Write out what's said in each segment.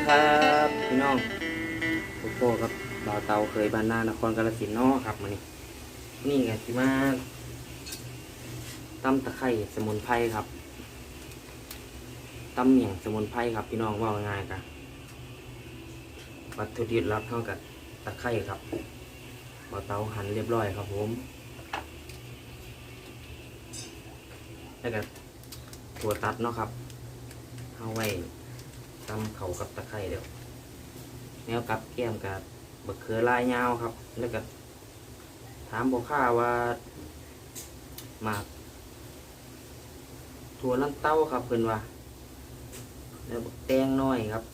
ีครับพี่น้องโกโก้ครับบ่าวเตาเคยบ้านนานครกาฬสินนาะครับมานี่นี่ไงที่มาตำตะไคร่สมุนไพรครับตำเหมี่ยงสมุนไพรครับ พี่น้องว่าง่ายกันวัตถุดิบรับเท่ากับตะไคร่ครับบ่าวเตาหั่นเรียบร้อยครับผมแล้วก็ตัวตัดเนาะครับเอาไว้ ตำเขากับตะไคร่เดี๋ยวแนวกับแก้มกับบักเขือลายยาวครับ แล้วก็ถามบอกข้าว่าหมากถั่วลันเต้าครับเพิ่อนว่า แล้วแตงน้อยครับ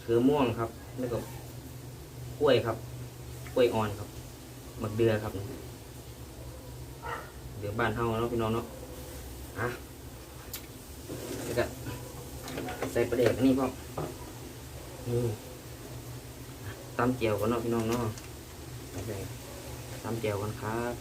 เขือม่วงครับ แล้วก็กล้วยครับกล้วยอ่อนครับบักเดือครับเดี๋ยวบ้านเฮาเนาะพี่น้องเนาะอะ ใส่ประเด็กนี่พ่อนี่อะตำเจียวกันเนาะพี่น้องเนาะใส่ตำเจียวกันครับ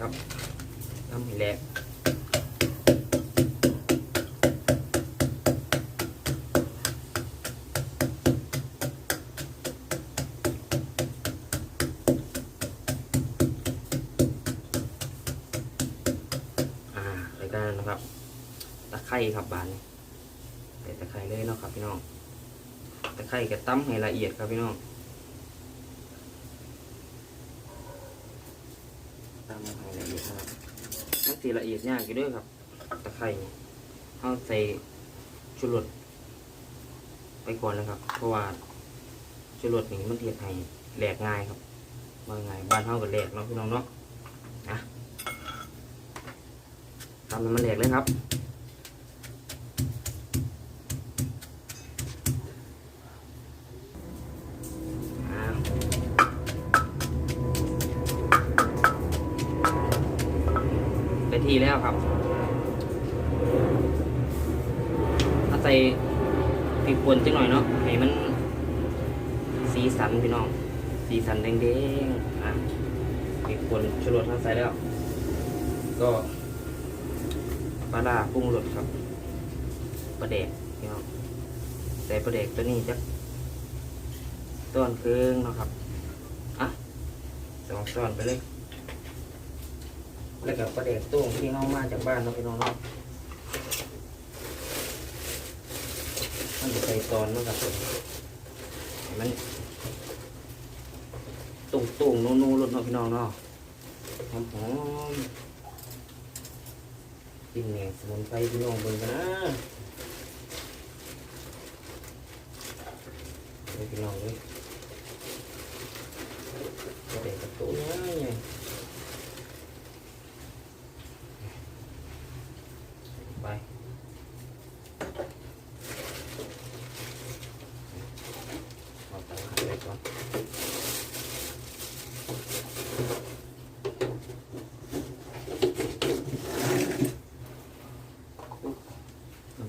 ครับตำให้แหลกอ่าแล้วนะครับตะไคร่ครับบานนี้ใส่ตะไคร้เลยเนาะครับพี่น้องตะไคร้กับตั้มให้ละเอียดครับพี่น้องตั้มให้ละเอียดครับมัน สีละเอียดยากอยู่ด้วยครับ ตะไคร้เอาใส่ชุรสไปก่อนเลยครับ เพราะว่าชุรสนี่มันเทียดให้แหลกง่ายครับว่าง่ายบ้านเฮาก็แหลกเนาะพี่น้องเนาะนะทำมันแหลกเลยครับ ใส่พริกป่นจังหน่อยเนาะให้มันสีสันพี่น้อง สีสันแดงๆอะพริกป่นชูรสทั้งใส่แล้ว ก็ปลาร้าปรุงรสครับปลาแดกพี่น้องใส่ปลาแดกตัวนี้จักต้อนครึ่งเนาะครับอะสองช้อนไปเลยแล้วก็ประเด็กตุ้งที่เข้ามาจากบ้านเนาะพี่น้องเนาะ มันจะใส่ตอนนะครับมันตุ่งตุ่งนูนูรสน้องพี่น้องเนาะหอมหอมๆกินแหนสมุนไพรพี่น้องเบิ่งกันนะพี่น้องเลย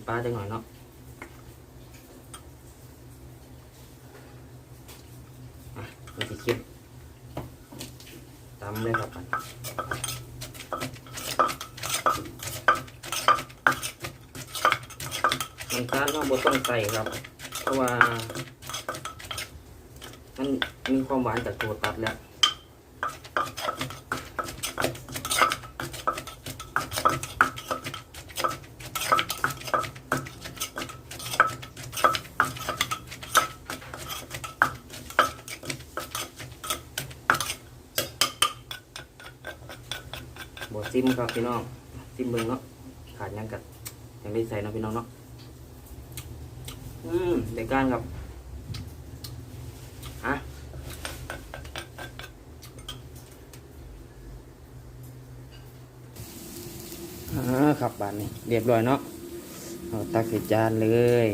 mình ba cho ngồi nó อะมันจะเข้มตำเลยครับน้ำตาลเราบต้องใส่ครับ เพราะว่า มันมีความหวานจากตัวตัดแล้ว มครับพี่น้องซิมเบิ้งเนาะขาดยังกัดยังได้ใส่เนาะพี่น้องเนาะอืมเด็กก้ารครับฮะอ่าครับบานนี้เรียบร้อยเนาะเอาตักใส่จานเลย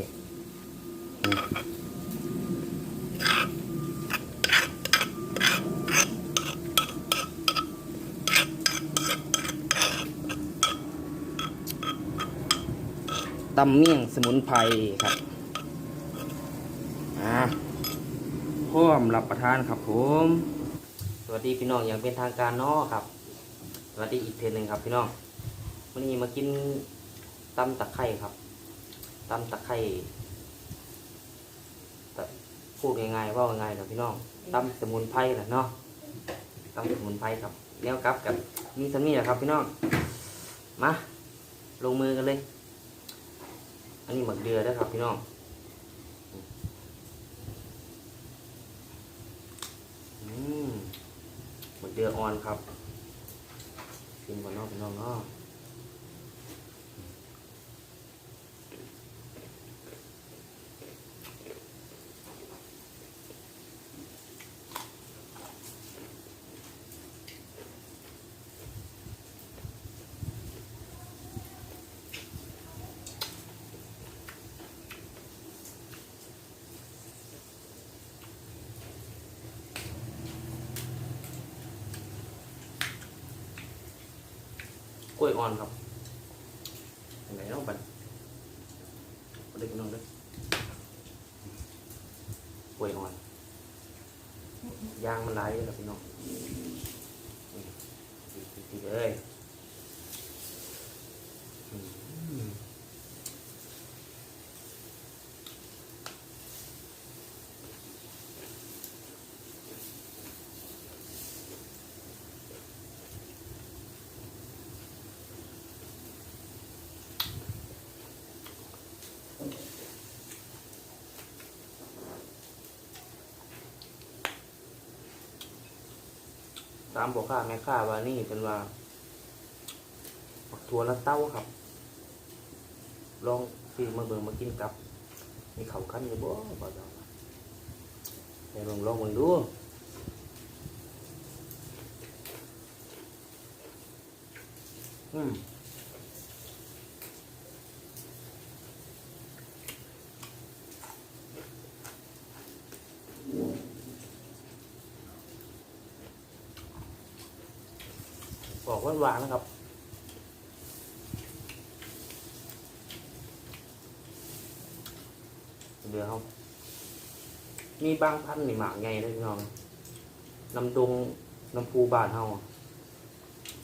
ตำเมี่ยงสมุนไพรครับอ่าพร้อมรับประทานครับผม สวัสดีพี่น้องอย่างเป็นทางการเนาะครับ สวัสดีอีกเทนหนึ่งครับพี่น้องวันนี้มากินตำตะไคร่ครับตำตะไคร่พูดง่ายๆว่าง่ายๆเนะพี่น้องตำสมุนไพรแหละเนาะตำสมุนไพรครับเนี้ยกับกับมีสันนี่แหละครับพี่น้องมาลงมือกันเลย อันนี้หมักเดือด้วยครับพี่น้องอืมหมักเดืออ่อนครับกินก่อนเนอกพี่น้องเนาะ ล้วยอ่อนครับไหนเนาะบัดเอาเด็กน้องเด้อกล้วยอ่อนยางมันไหลายเลยครับพี่น้องนี่ดีๆเลยอืม ตามบอกข้าแม่ข้าว่านี่เป็นว่าปักทัวละเต้าครับ ลองซื้อมาเบิ่งมากินกับมีเขาคันอยู่บ่บ่ดอกแต่ลองลองมึงดูอืมบอกว่า หวานๆนะครับเดือเขามีบางพันธุ์นี่หมากไงได้พี่น้องน้ำดงน้ำพูบานเฮาอะ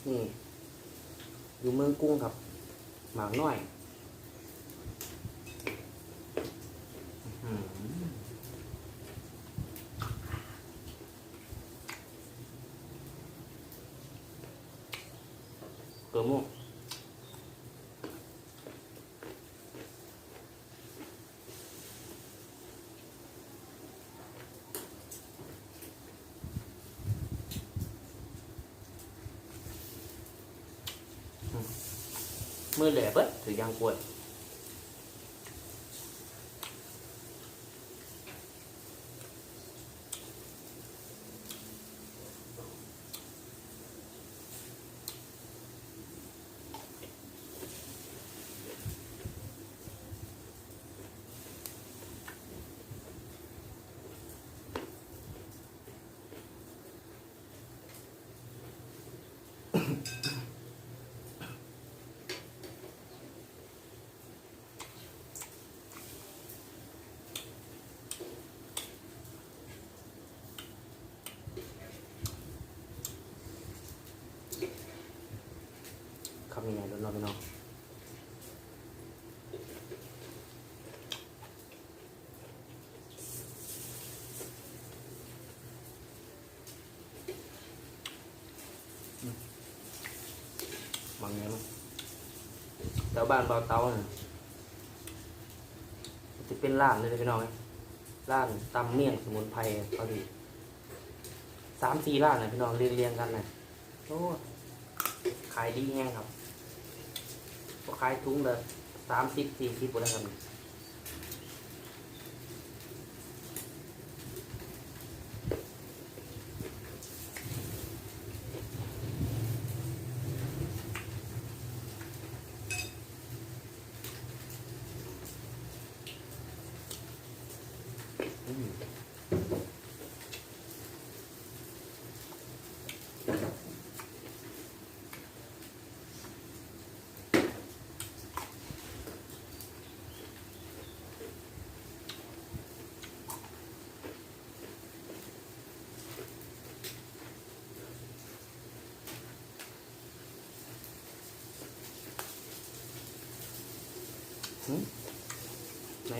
นี่ อยู่เมืองกุ้งครับ หมากน้อยอื้อหือเกลือม่วง มือแหลบ คำยังไงโดนเราพี่น้องบางไงมั้งแถวบ้านเบาเตาเนี่ยจะเป็นร้านเลยพี่น้องเอ้ยร้านตำเมี่ยงสมุนไพรเขาดีสามสี่ร้านนะพี่น้องเรียงเรียงๆกันเนะโอ้ขายดีแห้งครับ ขายถุงละสามสิบสี่สิบหมดแล้วครับ หืมไ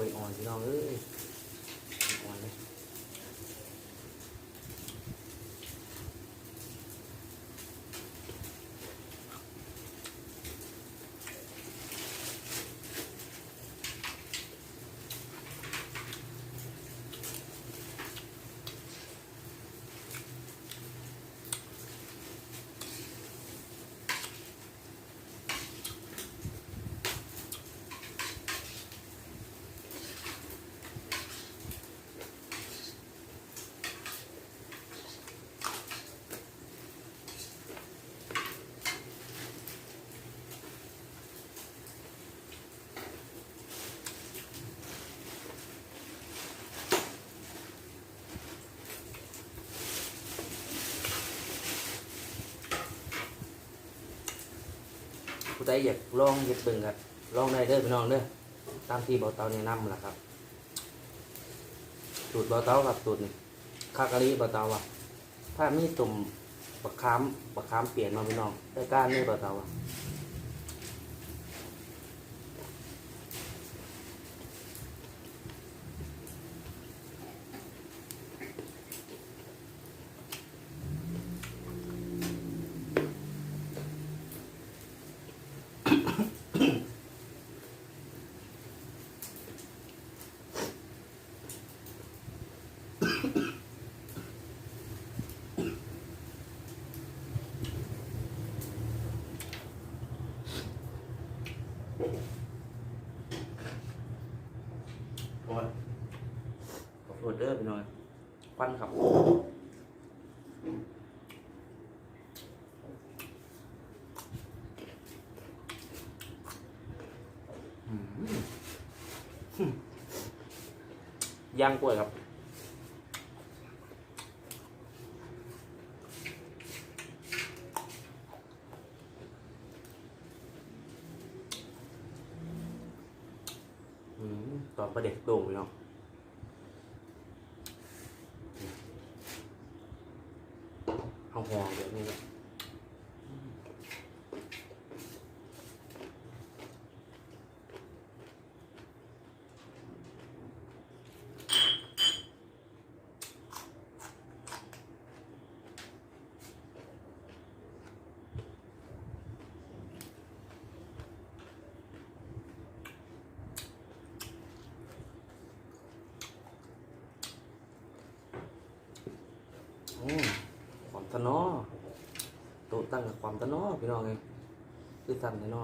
วยอ่อนพี่น้องเอ้ย ผู้ใดอยากลองเย็ดเบิ่งครับลองได้เด้อพี่น้องเด้อตามที่เบาเตาแนะนำล่ะครับสูตรเบาเตาครับสูตรนี่คากะลิเบาเตาอะถ้ามีตุ่มบักคามบักคามเปลี่ยนมาพี่น้องได้ก้านนี่เบาเตาอะ โอ้ยขอโทษเด้อพี่น้อง ควันครับย่างกล้วยครับตอนประเด็กโด่งพี่น้องเอาหองแบบนี้แหละอืมความ ตะนอโตะตั้งกับความตะนอพี่น้องเองคือสั่นตะนอ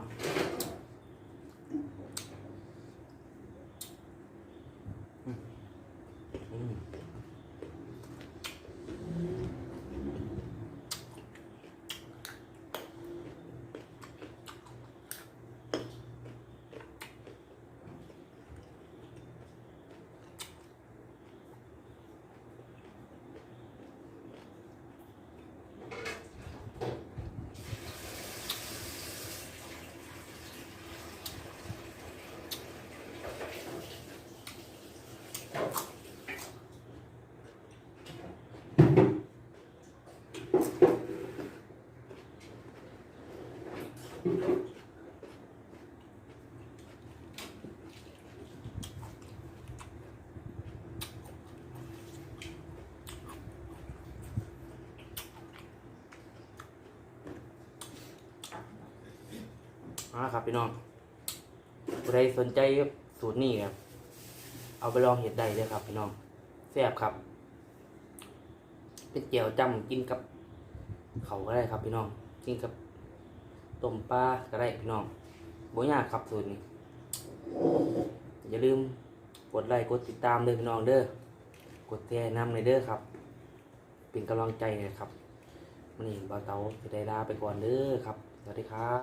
เอ่าครับพี่น้องผู้ใดสนใจสูตรนี้ครับ เอาไปลองเห็ดได้เลยครับพี่น้องแซ่บครับ เป็นเจียวจำกินกับเขาก็ได้ครับพี่น้องกินกับ ต้มปลาก็ได้พี่น้องบ่ยากครับสูตรนี้อย่าลืมกดไลค์กดติดตามเด้อพี่น้องเด้อกดแชร์นำเลยเด้อครับ เป็นกำลังใจนะครับวันนี้บ่าวเตาจะได้ลาไปก่อนเด้อครับ สวัสดีครับ